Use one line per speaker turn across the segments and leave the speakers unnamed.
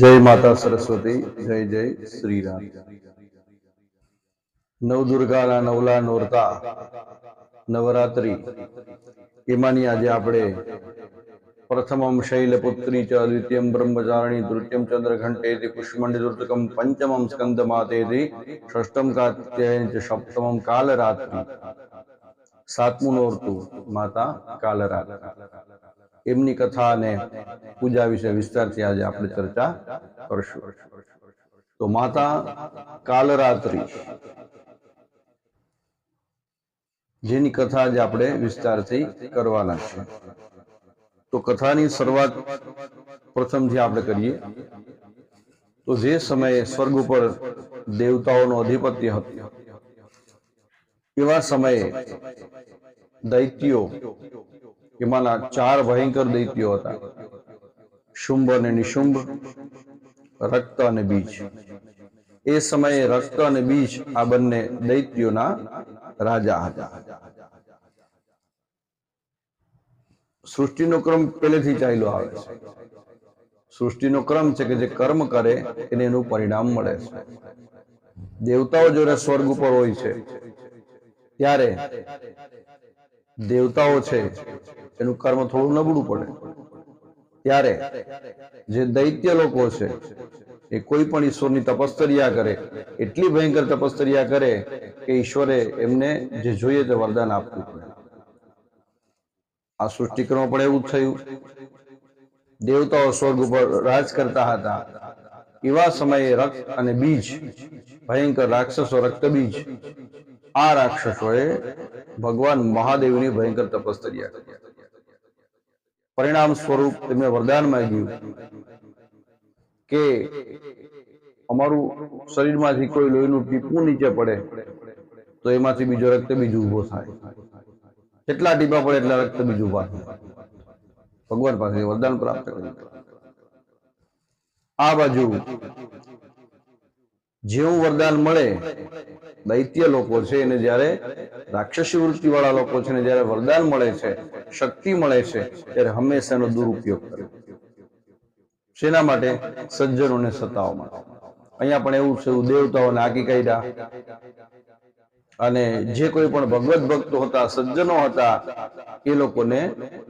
જય માતા સરસ્વતી, જય જય શ્રી રામ નવદુર્ગાના નવલા નોરતા, નવરાત્રી, એમાંની આજે આપણે પ્રથમમ શૈલપુત્રી ચ દ્વિતીયમ બ્રહ્મચારિણી, તૃતીયમ ચંદ્રઘંટેતિ, પુષ્મંડી દુર્તકમ પંચમમ સ્કંદમાતેતિ ષષ્ટમ કાત્યાયન ચ સપ્તમમ કાલરાત્રિ. સાતમું નોરતું, માતા કાલરાત્રિ. એમની કથા અને પૂજા વિશે વિસ્તારથી આજે આપણે ચર્ચા કરશું. તો માતા કાલરાત્રિ, જેની કથા આજે આપણે વિસ્તારથી કરવાના છે તો કથાની શરૂઆત પ્રથમથી આપણે કરીએ. તો જે સમયે સ્વર્ગ ઉપર દેવતાઓનો અધિપત્ય હતું, એવા સમયે દૈત્યો એમાંના ચાર ભયંકર દૈત્યો હતા. શુંભ અને નિશુંભ, રક્ત અને બીજ. એ સમયે રક્ત અને બીજ આ બંને દૈત્યોના રાજા હતા. સૃષ્ટિનો ક્રમ પહેલેથી ચાલ્યો આવે છે. સૃષ્ટિનો ક્રમ છે કે જે કર્મ કરે, એને એનું પરિણામ મળે છે. દેવતાઓ જ્યારે સ્વર્ગ ઉપર હોય છે. ત્યારે દેવતાઓ છે એનું કર્મ થોડું નબળું પડે. ત્યારે જે દૈત્ય લોકો છે, એ કોઈ પણ ઈશ્વરની તપસ્તર્યા કરે, એટલી ભયંકર તપસ્તર્યા કરે કે ઈશ્વરે એમને જે જોઈએ તે વરદાન આપવું પડે આ સૃષ્ટિક્રમ પણ એવું થયું. દેવતાઓ સ્વર્ગ ઉપર રાજ કરતા હતા. એવા સમયે રક્ત અને બીજ, ભયંકર રાક્ષસો રક્ત બીજ, આ રાક્ષસોએ ભગવાન મહાદેવની ભયંકર તપસ્તર્યા કરી પરિણામ સ્વરૂપ તેમને વરદાન માંગ્યું કે અમારું શરીરમાંથી કોઈ લોહીનું ટીપું નીચે પડે, તો એમાંથી બીજો રક્ત બીજ ઊભો થાય. જેટલા ટીપા પડે એટલા રક્ત બીજ ઊભા થાય. ભગવાન પાસે વરદાન પ્રાપ્ત કર્યું. આ બાજુ જેવું વરદાન મળે દૈત્ય લોકો છે એને જ્યારે રાક્ષસી વૃત્તિ વાળા લોકો છે જ્યારે વરદાન મળે છે, શક્તિ મળે છે, ત્યારે હંમેશા એનો દુરુપયોગ કરે શેના માટે? સજ્જનોને સતાવવા માટે. અહીંયા પણ એવું છે દેવતાઓને આગી કાઢ્યા. અને જે કોઈ પણ ભગવત ભક્તો હતા, સજ્જનો હતા, એ લોકોને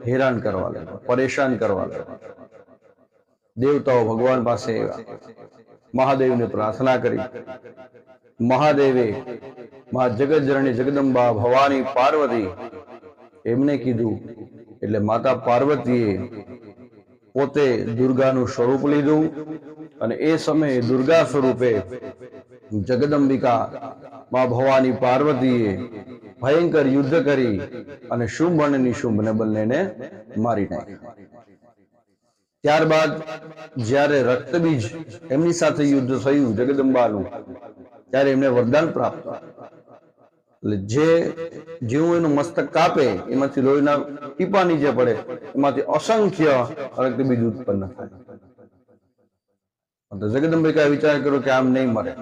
હેરાન કરવા લાગ્યા, પરેશાન કરવા લાગ્યા. દેવતાઓ ભગવાન પાસે મહાદેવને પ્રાર્થના કરી. મહાદેવે, મા જગતજનની જગદંબા ભવાની પાર્વતી એમને કીધું. એટલે માતા પાર્વતીએ પોતે દુર્ગાનું સ્વરૂપ લીધું અને એ સમયે દુર્ગા સ્વરૂપે જગદંબિકા મા ભવાની પાર્વતીએ ભયંકર યુદ્ધ કરી અને શુંભ અને નિશુંભને બંનેને મારી નાખ્યા. ત્યારબાદ જ્યારે રક્તબીજ એમની સાથે યુદ્ધ થયું જગદંબાનું ત્યારે એમને વરદાન પ્રાપ્ત જે જેવું એનું મસ્તક કાપે, એમાંથી લોહીના ટીપા નીચે પડે, એમાંથી અસંખ્ય રક્તબીજ ઉત્પન્ન થાય. જગદંબિકા વિચાર કર્યો કે આમ નહીં મરે.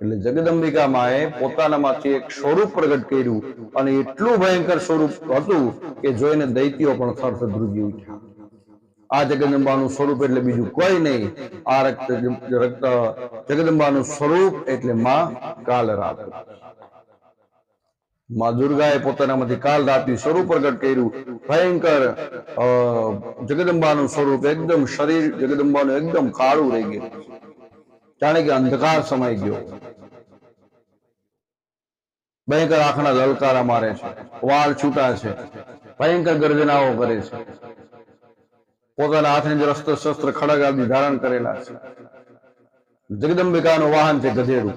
એટલે જગદંબિકા માએ પોતાનામાંથી એક સ્વરૂપ પ્રગટ કર્યું અને એટલું ભયંકર સ્વરૂપ હતું કે જોઈને દૈત્યો પણ થરથ ધ્રુજી ઉઠ્યા. આ જગદંબાનું સ્વરૂપ એટલે બીજું કોઈ નહીં. આ રક્ત રક્ત જગદંબાનું સ્વરૂપ એટલે માં કાલરાતમાં દુર્ગાએ પોતાનામાંથી કાલ રાતની સ્વરૂપ પ્રગટ કર્યું. ભયંકર જગદંબાનું સ્વરૂપ એકદમ શરીર, જગદંબાનું એકદમ કાળું રહી ગયું. જાણે કે અંધકાર સમાઈ ગયો. ભયંકર આંખના લલકારા મારે છે. વાળ છૂટા છે. ભયંકર ગર્જનાઓ કરે છે. પોતાના હાથની અંદર અસ્ત્ર શસ્ત્ર ખડગ આદિ ધારણ કરેલા છે. જગદંબિકાનું વાહન છે ગધેડું.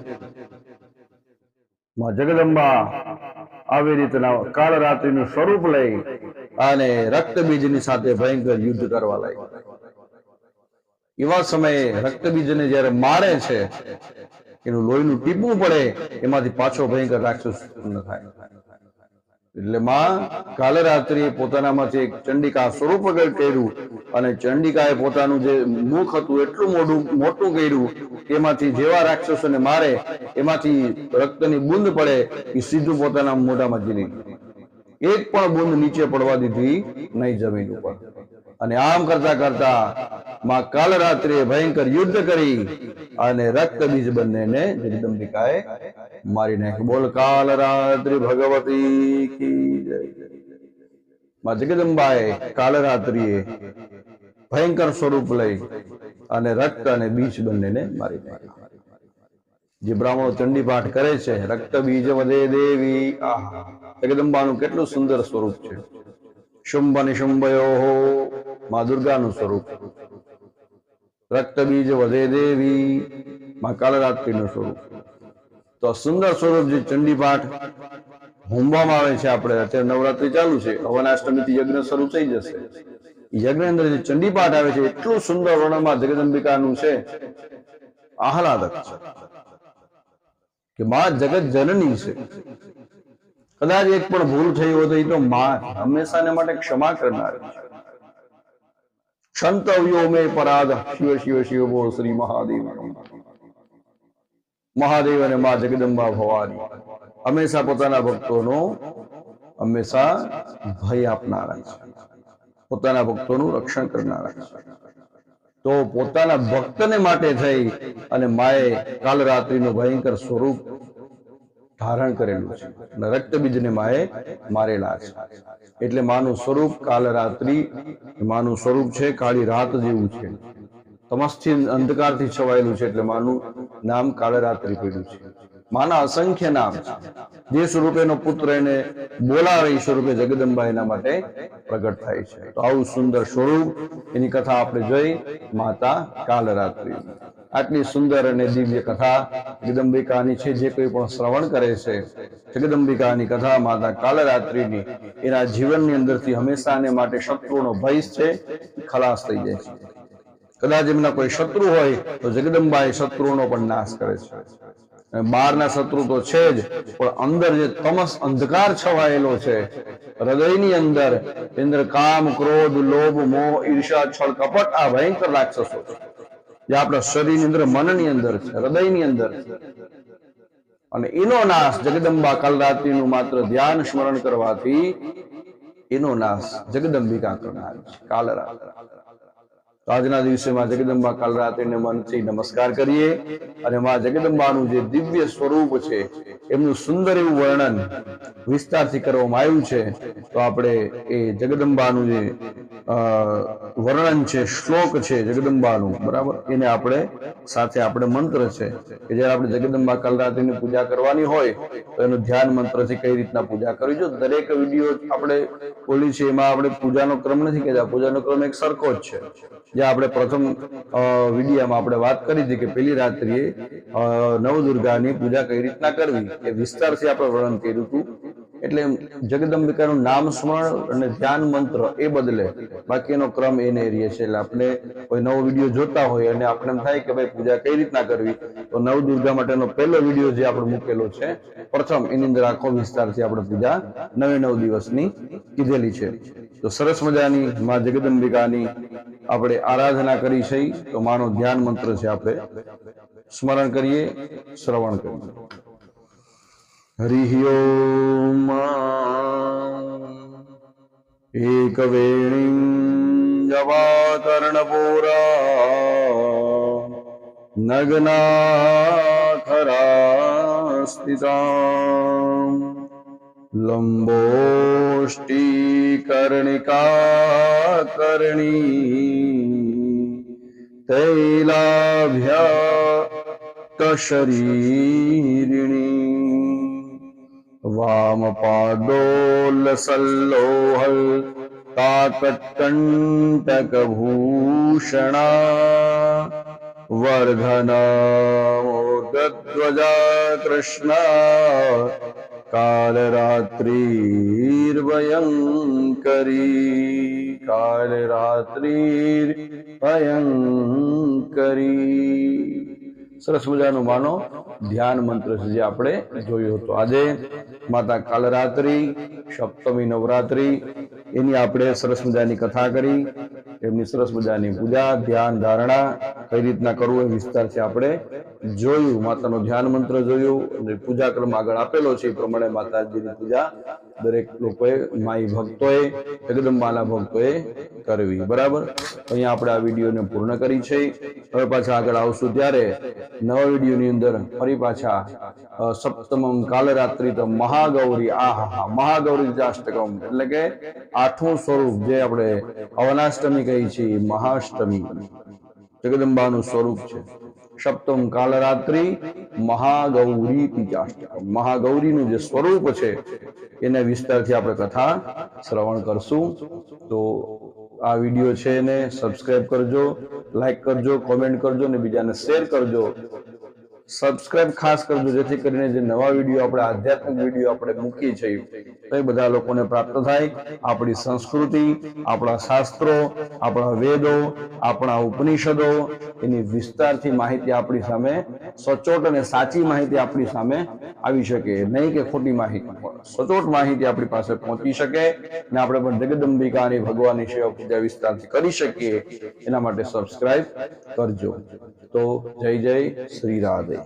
જગદંબા આવી રીતના કાળ રાત્રિનું સ્વરૂપ લઈ અને રક્તબીજની સાથે ભયંકર યુદ્ધ કરવા લાગી એવા સમયે રક્તબીજને જ્યારે મારે છે, એનું લોહીનું ટીપવું પડે, એમાંથી પાછો ભયંકર રાક્ષસ ઉત્પન્ન થાય. એટલે માં કાલરાત્રિએ પોતાનામાંથી એક ચંડિકા સ્વરૂપ કર્યું અને ચંડિકાએ પોતાનું જે મુખ હતું એટલું મોટું મોટું કર્યું, એમાંથી જેવા રાક્ષસોને મારે, એમાંથી રક્તની બુંદ પડે એ સીધું પોતાના મોઢામાં જીરી એક પણ બુંદ નીચે પડવા દીધી નહીં જમીન ઉપર. અને આમ કરતા કરતા માં કાલ રાત્રે ભયંકર યુદ્ધ કરી અને રક્ત બીજ બંનેને જગદંબિકાએ મારી નાખ બોલ કાલ રાત્રિ ભગવતી કી જય. જગદંબાએ કાલ રાત્રિએ ભયંકર સ્વરૂપ લઈ અને રક્ત અને બીજ બંનેને મારી નાખ્યા. જે બ્રાહ્મણો ચંડી પાઠ કરે છે, રક્ત, બીજ વધે દેવી. આહા, જગદંબાનું કેટલું સુંદર સ્વરૂપ છે. શુંભ નિશુંભયો માં દુર્ગાનું સ્વરૂપ. રક્ત, બીજ વધે દેવી. માં કાલરાત્રિનું સ્વરૂપ. તો સુંદર સ્વરૂપ જે ચંડી પાઠ હોમવામાં આવે છે આપણે. અત્યારે નવરાત્રી ચાલુ છે. હવનાષ્ટમીથી યજ્ઞ શરૂ થઈ જશે. યજ્ઞ અંદર જે ચંડી પાઠ આવે છે, એટલું સુંદર વર્ણનમાં જગદંબિકાનું છે, આહલાદક છે. કે માં જગત જનની છે. કદાચ એક પણ ભૂલ થઈ હોય તો એ તો માં માટે ક્ષમા કરનાર. ક્ષંતવ્યો મે પરાધ, શિવ શિવ શિવ બોલ શ્રી મહાદેવ. મહાદેવ અને મા જગદંબા ભવાની. હંમેશા પોતાના ભક્તોનો હંમેશા ભય આપનારા પોતાના ભક્તોનું રક્ષણ કરનારા તો પોતાના ભક્તને માટે થઈ અને માએ કાલ રાત્રિનું ભયંકર સ્વરૂપ ધારણ કરેલું છે. અને રક્તબીજને માએ મારેલા છે. એટલે માનું સ્વરૂપ કાલ રાત્રિ માનું સ્વરૂપ છે કાળી રાત જેવું છે. તમસથી અંધકારથી છવાયેલું છે એટલે માનું નામ કાળરાત્રિ પડ્યું છે. માના અસંખ્ય નામ જે સ્વરૂપે એનો પુત્ર એને બોલાવે, એ સ્વરૂપે જગદંબા એના માટે પ્રગટ થાય છે. તો આવું સુંદર સ્વરૂપ એની કથા આપણે જોઈ, માતા કાલરાત્રિ આટલી સુંદર અને દિવ્ય કથા જગદંબિકાની છે, જે કોઈ પણ શ્રવણ કરે છે, જગદંબિકાની કથા માતા કાલરાત્રિની એના જીવનની અંદરથી હંમેશાને માટે શત્રુનો ભય છે, ખલાસ થઈ જાય છે. કદાચ એમના કોઈ શત્રુ હોય તો જગદંબા એ શત્રુઓનો પણ નાશ કરે છે. બહારના શત્રુ તો છે જ, પણ અંદર જે તમસ અંધકાર છવાયેલો છે, હૃદયની અંદર ઇન્દ્ર, કામ, ક્રોધ, લોભ, મોહ ઈર્ષા છળ, કપટ, આ ભયંકર રાક્ષસો છે. જે આપણા શરીરની અંદર, મનની અંદર છે, હૃદયની અંદર અને એનો નાશ જગદંબા કાલ રાત્રિનું માત્ર ધ્યાન સ્મરણ કરવાથી એનો નાશ જગદંબિકા કરનાર છે, કાલ રાત્રિ. તો આજના દિવસેમાં જગદંબા કાલ રાત્રિને મનથી નમસ્કાર કરીએ અને માં જગદંબાનું જે દિવ્ય સ્વરૂપ છે, એમનું સુંદર એવું વર્ણન વિસ્તારથી કરવામાં આવ્યું છે, તો આપણે એ જગદંબાનું જે વર્ણન છે, શ્લોક છે જગદંબાનું, બરાબર? એને આપણે સાથે આપણે મંત્ર છે, કે જ્યારે આપણે જગદંબા કાલ રાત્રિની પૂજા કરવાની હોય, તો એનું ધ્યાન મંત્રથી કઈ રીતના પૂજા કરવી? જો દરેક વીડિયો આપણે બોલી છે, એમાં આપણે પૂજાનો ક્રમ નથી કહેતા, પૂજાનો ક્રમ એક સરખો જ છે. જે આપણે પ્રથમ વિડીયામાં આપણે વાત કરી હતી કે પેલી રાત્રિએ નવદુર્ગાની પૂજા કઈ રીતના કરવી? એ વિસ્તારથી આપણે વર્ણન કર્યું હતું. એટલે જગદંબિકાનું નામ સ્મરણ અને ધ્યાન મંત્ર એ બદલે બાકીનો ક્રમ એને રહે છે. એટલે આપણે કોઈ નવો વીડિયો જોતા હોય અને આપણે એમ થાય કે ભાઈ પૂજા કઈ રીતના કરવી? તો નવદુર્ગા માટેનો પહેલો વીડિયો જે આપણે મૂકેલો છે, પ્રથમ એની અંદર આખો વિસ્તારથી આપણે પૂજા નવે નવ દિવસની કીધેલી છે. તો સરસ મજાની માં જગદંબિકાની આપણે આરાધના કરી છે. તો માનો ધ્યાન મંત્ર છે આપણે. સ્મરણ કરીએ, શ્રવણ કરીએ. હરિ એકવેણી એક વેણી જવાકર્ણપુરા નગ્ના સ્થિતા लम्बोष्टि कर्णिका कर्णी तैलाभ्या कशरीरिणी वामपादोल्लसल्लोहल् ताकत्कण्टकभूषणा वर्धना मोदध्वजा कृष्णा કાલરાત્રિર્ભયંકરી કાલરાત્રિર્ભયંકરી સરસ મજાનો માનો ધ્યાન મંત્ર છે જે આપણે જોયું હતું. આજે માતા કાલરાત્રિ, સપ્તમી નવરાત્રિ, એની આપણે સરસ મજાની કથા કરી, એમની સરસ મજાની પૂજા, ધ્યાન ધારણા કઈ રીતના કરવું એ વિસ્તાર છે આપણે જોયું, માતાનો ધ્યાન મંત્ર જોયું પૂજા ક્રમ આગળ આપેલો છે, એ પ્રમાણે માતાજીની પૂજા દરેક લોકોએ, માઈ ભક્તોએ, જગદંબાના ભક્તોએ કરવી. બરાબર? અહીંયા આપણે આ વિડીયોને પૂર્ણ કરી છે. હવે પાછા આગળ આવશું ત્યારે નવા વિડીયોની અંદર ફરી પાછા સપ્તમમ કાલરાત્રિ તો મહાગૌરી, આહા મહાગૌરી જાષ્ટકમ, એટલે કે આઠમું સ્વરૂપ જે આપણે અવનાષ્ટમી કહી છીએ, મહાષ્ટમી. જગદંબાનું સ્વરૂપ છે. સપ્તમ કાલરાત્રિ મહાગૌરી પીજાષ્ટકમ મહાગૌરીનું જે સ્વરૂપ છે, એને વિસ્તારથી આપણે કથા શ્રવણ કરશું. તો આ વીડિયો છે એને સબસ્ક્રાઇબ કરજો લાઈક કરજો કોમેન્ટ કરજો અને બીજાને શેર કરજો. સબસ્ક્રાઇબ ખાસ કરજો, જેથી કરીને જે નવા વીડિયો, આપણે આધ્યાત્મિક વીડિયો આપણે મૂકીએ છીએ તો એ બધા લોકોને પ્રાપ્ત થાય. આપણી સંસ્કૃતિ, આપણા શાસ્ત્રો, આપણા વેદો, આપણા ઉપનિષદો, એની વિસ્તારથી માહિતી આપણી સામે, સચોટ અને સાચી માહિતી આપણી સામે આવી શકે. નહીં કે ખોટી માહિતી સચોટ માહિતી આપણી પાસે પહોંચી શકે ને આપણે પણ જગદંબિકાની, ભગવાનની સેવા પૂજા વિસ્તારથી કરી શકીએ. એના માટે સબસ્ક્રાઇબ કરજો. તો જય જય શ્રી રાધે.